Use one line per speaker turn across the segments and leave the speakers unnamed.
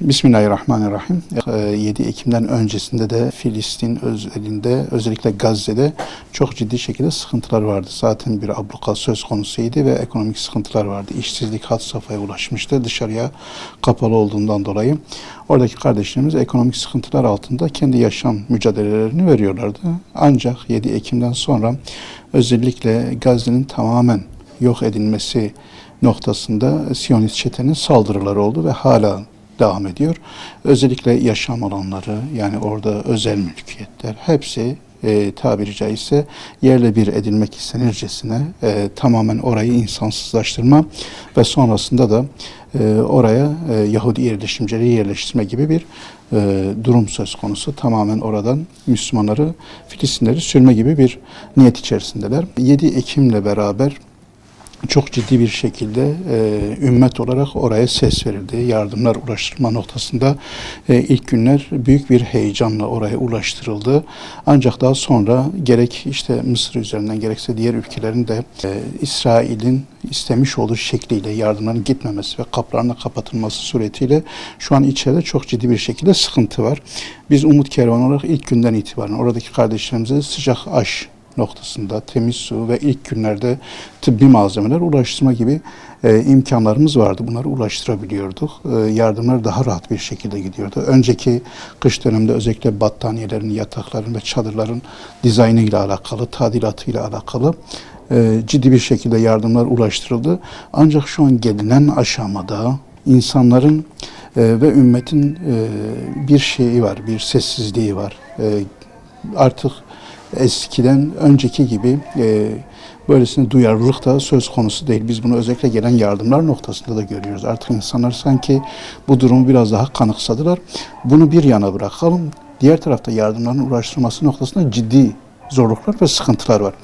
Bismillahirrahmanirrahim. Ee, 7 Ekim'den öncesinde de Filistin özelinde özellikle Gazze'de çok ciddi şekilde sıkıntılar vardı. Zaten bir abluka söz konusuydu ve ekonomik sıkıntılar vardı. İşsizlik had safhaya ulaşmıştı dışarıya kapalı olduğundan dolayı. Oradaki kardeşlerimiz ekonomik sıkıntılar altında kendi yaşam mücadelelerini veriyorlardı. Ancak 7 Ekim'den sonra özellikle Gazze'nin tamamen yok edilmesi noktasında Siyonist çetenin saldırıları oldu ve hala devam ediyor. Özellikle yaşam alanları yani orada özel mülkiyetler hepsi e, tabiri caizse yerle bir edilmek istenircesine e, tamamen orayı insansızlaştırma ve sonrasında da e, oraya e, Yahudi yerleşimcileri yerleştirme gibi bir e, durum söz konusu. Tamamen oradan Müslümanları, Filistinleri sürme gibi bir niyet içerisindeler. 7 Ekim'le beraber çok ciddi bir şekilde e, ümmet olarak oraya ses verildi. Yardımlar ulaştırma noktasında e, ilk günler büyük bir heyecanla oraya ulaştırıldı. Ancak daha sonra gerek işte Mısır üzerinden gerekse diğer ülkelerin de e, İsrail'in istemiş olduğu şekliyle yardımların gitmemesi ve kaplarının kapatılması suretiyle şu an içeride çok ciddi bir şekilde sıkıntı var. Biz Umut Kervanı olarak ilk günden itibaren oradaki kardeşlerimize sıcak aş noktasında temiz su ve ilk günlerde tıbbi malzemeler ulaştırma gibi e, imkanlarımız vardı. Bunları ulaştırabiliyorduk. E, yardımlar daha rahat bir şekilde gidiyordu. Önceki kış döneminde özellikle battaniyelerin, yatakların ve çadırların dizaynı ile alakalı, tadilatı ile alakalı e, ciddi bir şekilde yardımlar ulaştırıldı. Ancak şu an gelinen aşamada insanların e, ve ümmetin e, bir şeyi var, bir sessizliği var. E, artık eskiden önceki gibi e, böylesine duyarlılık da söz konusu değil. Biz bunu özellikle gelen yardımlar noktasında da görüyoruz. Artık insanlar sanki bu durumu biraz daha kanıksadılar. Bunu bir yana bırakalım. Diğer tarafta yardımların ulaştırılması noktasında ciddi zorluklar ve sıkıntılar var.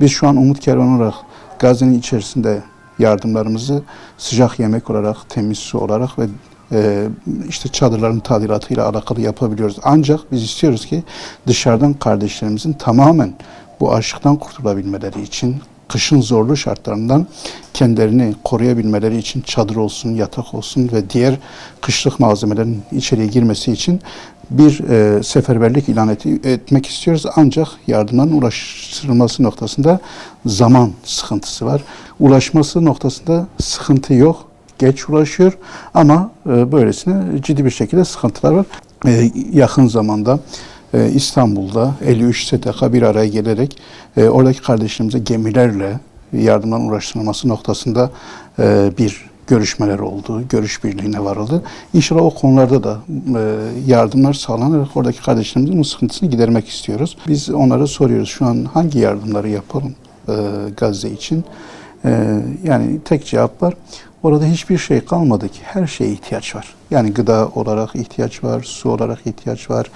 Biz şu an Umut Kervanı olarak Gazze'nin içerisinde yardımlarımızı sıcak yemek olarak, temiz su olarak ve e, işte çadırların tadilatıyla alakalı yapabiliyoruz. Ancak biz istiyoruz ki dışarıdan kardeşlerimizin tamamen bu açlıktan kurtulabilmeleri için kışın zorlu şartlarından kendilerini koruyabilmeleri için çadır olsun, yatak olsun ve diğer kışlık malzemelerin içeriye girmesi için bir e, seferberlik ilan et, etmek istiyoruz. Ancak yardımların ulaştırılması noktasında zaman sıkıntısı var. Ulaşması noktasında sıkıntı yok geç ulaşıyor ama e, böylesine ciddi bir şekilde sıkıntılar var. E, yakın zamanda e, İstanbul'da 53 STK bir araya gelerek oradaki kardeşlerimize gemilerle yardımların ulaştırılması noktasında bir görüşmeler oldu, görüş birliğine varıldı. İnşallah o konularda da yardımlar sağlanarak oradaki kardeşlerimizin bu sıkıntısını gidermek istiyoruz. Biz onlara soruyoruz şu an hangi yardımları yapalım Gazze için? E, yani tek cevap var. Orada hiçbir şey kalmadı ki. Her şeye ihtiyaç var. Yani gıda olarak ihtiyaç var, su olarak ihtiyaç var,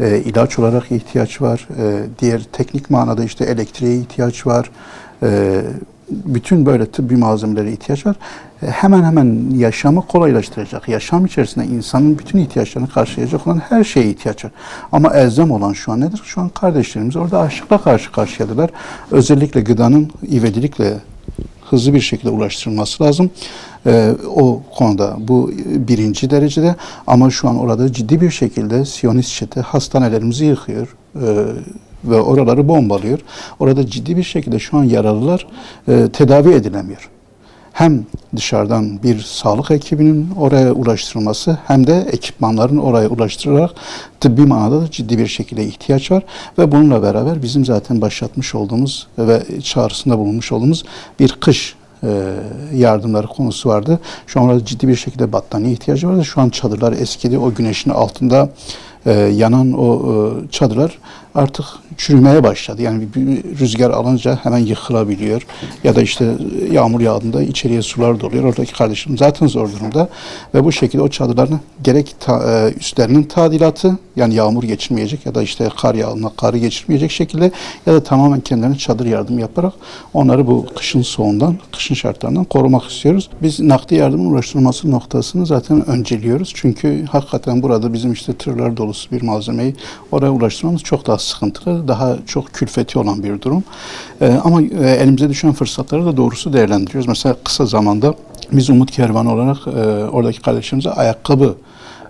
e, ilaç olarak ihtiyaç var, e, diğer teknik manada işte elektriğe ihtiyaç var, e, bütün böyle tıbbi malzemelere ihtiyaç var. E, hemen hemen yaşamı kolaylaştıracak, yaşam içerisinde insanın bütün ihtiyaçlarını karşılayacak olan her şeye ihtiyaç var. Ama elzem olan şu an nedir? Şu an kardeşlerimiz orada açlıkla karşı karşıyadılar. Özellikle gıdanın ivedilikle hızlı bir şekilde ulaştırılması lazım. Ee, o konuda bu birinci derecede ama şu an orada ciddi bir şekilde Siyonist çete hastanelerimizi yıkıyor. Ee, ve oraları bombalıyor. Orada ciddi bir şekilde şu an yaralılar e, tedavi edilemiyor. Hem dışarıdan bir sağlık ekibinin oraya ulaştırılması hem de ekipmanların oraya ulaştırılarak tıbbi manada da ciddi bir şekilde ihtiyaç var. Ve bununla beraber bizim zaten başlatmış olduğumuz ve çağrısında bulunmuş olduğumuz bir kış e, yardımları konusu vardı. Şu an orada ciddi bir şekilde battaniye ihtiyacı vardı. Şu an çadırlar eskidi. O güneşin altında e, yanan o e, çadırlar artık çürümeye başladı. Yani bir rüzgar alınca hemen yıkılabiliyor. Ya da işte yağmur yağdığında içeriye sular doluyor. Oradaki kardeşim zaten zor durumda. Ve bu şekilde o çadırların gerek ta, üstlerinin tadilatı yani yağmur geçirmeyecek ya da işte kar yağına karı geçirmeyecek şekilde ya da tamamen kendilerine çadır yardım yaparak onları bu kışın soğundan, kışın şartlarından korumak istiyoruz. Biz nakdi yardımın ulaştırılması noktasını zaten önceliyoruz. Çünkü hakikaten burada bizim işte tırlar dolusu bir malzemeyi oraya ulaştırmamız çok daha sıkıntılı, daha çok külfeti olan bir durum. Ee, ama e, elimize düşen fırsatları da doğrusu değerlendiriyoruz. Mesela kısa zamanda biz Umut Kervanı olarak e, oradaki kardeşlerimize ayakkabı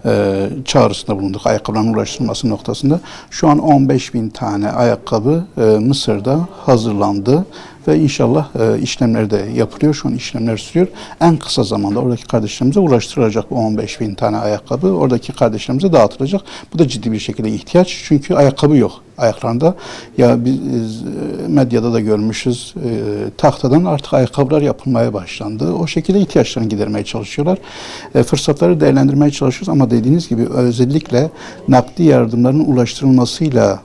e, çağrısında bulunduk ayakkabıların ulaştırılması noktasında. Şu an 15 bin tane ayakkabı e, Mısır'da hazırlandı ve inşallah e, işlemleri de yapılıyor. Şu an işlemler sürüyor. En kısa zamanda oradaki kardeşlerimize ulaştırılacak bu 15 bin tane ayakkabı. Oradaki kardeşlerimize dağıtılacak. Bu da ciddi bir şekilde ihtiyaç. Çünkü ayakkabı yok ayaklarında. Ya biz e, medyada da görmüşüz. e, tahtadan artık ayakkabılar yapılmaya başlandı. O şekilde ihtiyaçlarını gidermeye çalışıyorlar. E, fırsatları değerlendirmeye çalışıyoruz ama dediğiniz gibi özellikle nakdi yardımların ulaştırılmasıyla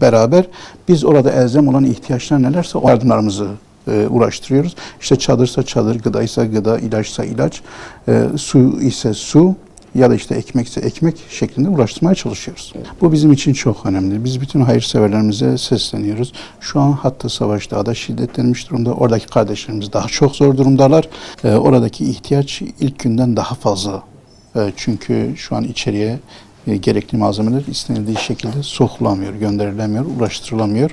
beraber biz orada elzem olan ihtiyaçlar nelerse o yardımlarımızı e, uğraştırıyoruz. İşte çadırsa çadır, gıdaysa gıda, ilaçsa ilaç, e, su ise su ya da işte ekmekse ekmek şeklinde ulaştırmaya çalışıyoruz. Bu bizim için çok önemli. Biz bütün hayırseverlerimize sesleniyoruz. Şu an hatta savaş daha da şiddetlenmiş durumda. Oradaki kardeşlerimiz daha çok zor durumdalar. E, oradaki ihtiyaç ilk günden daha fazla. Çünkü şu an içeriye e, gerekli malzemeler istenildiği şekilde sokulamıyor, gönderilemiyor, ulaştırılamıyor.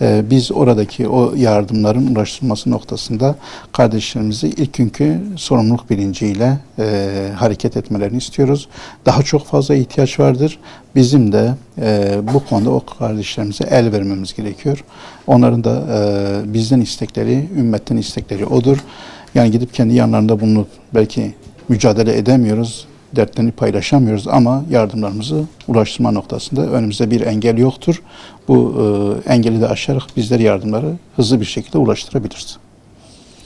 E, biz oradaki o yardımların ulaştırılması noktasında kardeşlerimizi ilk günkü sorumluluk bilinciyle e, hareket etmelerini istiyoruz. Daha çok fazla ihtiyaç vardır. Bizim de e, bu konuda o kardeşlerimize el vermemiz gerekiyor. Onların da e, bizden istekleri, ümmetten istekleri odur. Yani gidip kendi yanlarında bulunup belki mücadele edemiyoruz dertlerini paylaşamıyoruz ama yardımlarımızı ulaştırma noktasında önümüzde bir engel yoktur. Bu e, engeli de aşarak bizler yardımları hızlı bir şekilde ulaştırabiliriz.